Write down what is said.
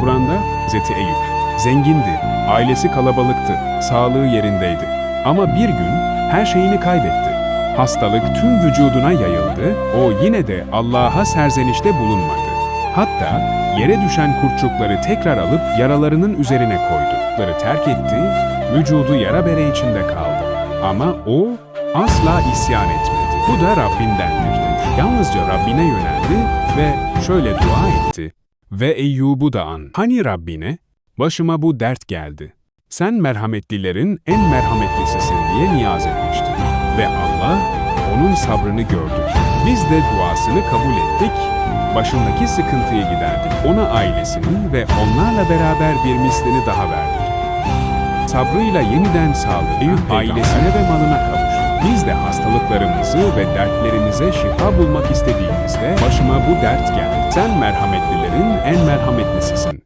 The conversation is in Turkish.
Kur'an'da Hz. Eyüp zengindi, ailesi kalabalıktı, sağlığı yerindeydi. Ama bir gün her şeyini kaybetti. Hastalık tüm vücuduna yayıldı, o yine de Allah'a serzenişte bulunmadı. Hatta yere düşen kurtçukları tekrar alıp yaralarının üzerine koydu. Kurtçukları terk etti, vücudu yara bere içinde kaldı. Ama o asla isyan etmedi. Bu da Rabbindendir. Yalnızca Rabbine yöneldi ve şöyle dua etti. Ve Eyyub'u da an. Hani Rabbine? Başıma bu dert geldi. Sen merhametlilerin en merhametlisisin diye niyaz etmişti. Ve Allah onun sabrını gördü. Biz de duasını kabul ettik. Başındaki sıkıntıyı giderdik. Ona ailesini ve onlarla beraber bir mislini daha verdik. Sabrıyla yeniden sağlığı, Eyüp ailesine ve malına kavuştu. Biz de hastalıklarımızı ve dertlerimize şifa bulmak istediğimizde başıma bu dert geldi. Sen merhametlilerin en merhametlisisin.